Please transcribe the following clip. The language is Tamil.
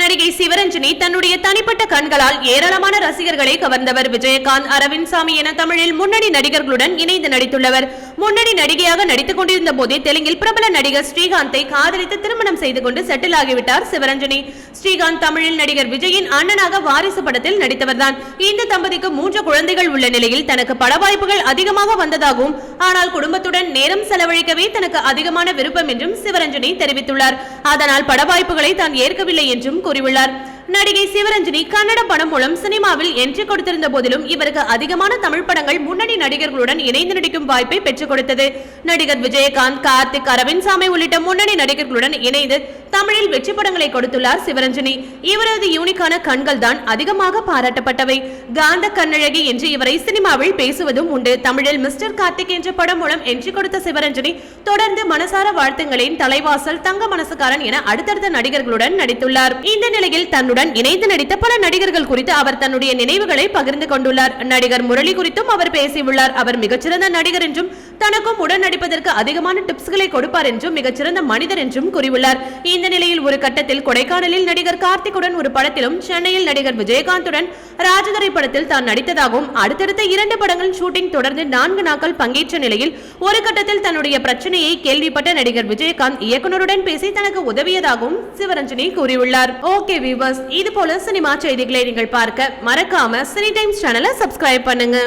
நடிகை சிவரஞ்சனி தன்னுடைய தனிப்பட்ட கண்களால் ஏராளமான ரசிகர்களை கவர்ந்தவர் விஜயகாந்த் அரவிந்த் சாமி என தமிழில் முன்னணி நடிகர்களுடன் இணைந்து நடித்துள்ளவர். முன்னணி நடிகையாக நடித்துக் கொண்டிருந்த போதே தெலுங்கில் பிரபல நடிகர் ஸ்ரீகாந்தை காதலித்து திருமணம் செய்து கொண்டு செட்டில் ஆகிவிட்டார் சிவரஞ்சனி. ஸ்ரீகாந்த் தமிழில் நடிகர் விஜயின் அண்ணனாக வாரிசு படத்தில் நடித்தவர்தான். இந்த தம்பதிக்கு மூன்று குழந்தைகள் உள்ள நிலையில் தனக்கு பட வாய்ப்புகள் அதிகமாக வந்ததாகவும் ஆனால் குடும்பத்துடன் நேரம் செலவழிக்கவே தனக்கு அதிகமான விருப்பம் என்றும் சிவரஞ்சனி தெரிவித்துள்ளார். அதனால் பட வாய்ப்புகளை தான் ஏற்கவில்லை என்றும் கூறியுள்ளார். நடிகை சிவரஞ்சனி கன்னட படம் மூலம் சினிமாவில் என்ட்ரி கொடுத்திருந்த போதிலும் இவருக்கு அதிகமான தமிழ் படங்கள் முன்னணி நடிகர்களுடன் இணைந்து நடிக்கும் வாய்ப்பை பெற்றுக் கொடுத்தது. நடிகர் விஜயகாந்த் கார்த்திக் அரவிந்த் சாமி உள்ளிட்ட முன்னணி நடிகர்களுடன் இணைந்து தமிழில் வெற்றி படங்களை கொடுத்துள்ளார் சிவரஞ்சனி. இவரது யூனிக்கான கண்கள் தான் அதிகமாக பாராட்டப்பட்டவை. காந்த கண்ணழகி என்று இவரை சினிமாவில் பேசுவதும் உண்டு. தமிழில் மிஸ்டர் கார்த்திக் என்ற படம் மூலம் என்ட்ரி கொடுத்த சிவரஞ்சனி தொடர்ந்து மனசார வாழ்த்துங்களின் தலைவாசல் தங்க மனசுக்காரன் என அடுத்தடுத்த நடிகர்களுடன் நடித்துள்ளார். இந்த நிலையில் தன்னுடன் இணைந்து நடித்த பல நடிகர்கள் குறித்து அவர் தன்னுடைய நினைவுகளை பகிர்ந்து கொண்டுள்ளார். நடிகர் முரளி குறித்தும் அவர் பேசியுள்ளார். அவர் மிகச்சிறந்த நடிகர் என்றும் தனக்கும் உடன் நடிப்பதற்கு அதிகமான டிப்ஸ்களை கொடுப்பார் என்றும் மிகச்சிறந்த மனிதர் என்றும் கூறியுள்ளார். இந்த நிலையில் ஒரு கட்டத்தில் கொடைக்கானலில் நடிகர் கார்த்திக்குடன் ஒரு படத்திலும் சென்னையில் நடிகர் விஜயகாந்துடன் ராஜதுரை படத்தில் தான் நடித்ததாகவும் அடுத்தடுத்த இரண்டு படங்களின் ஷூட்டிங் தொடர்ந்து நான்கு நாட்கள் பங்கேற்ற நிலையில் ஒரு கட்டத்தில் தன்னுடைய பிரச்சனையை கேள்விப்பட்ட நடிகர் விஜயகாந்த் இயக்குனருடன் பேசி தனக்கு உதவியதாகவும் சிவரஞ்சனி கூறியுள்ளார். ஓகே வியூவர்ஸ் இது போல சினிமா செய்திகளை நீங்கள் பார்க்க மறக்காம சினி டைம்ஸ் சேனலை சப்ஸ்கிரைப் பண்ணுங்க.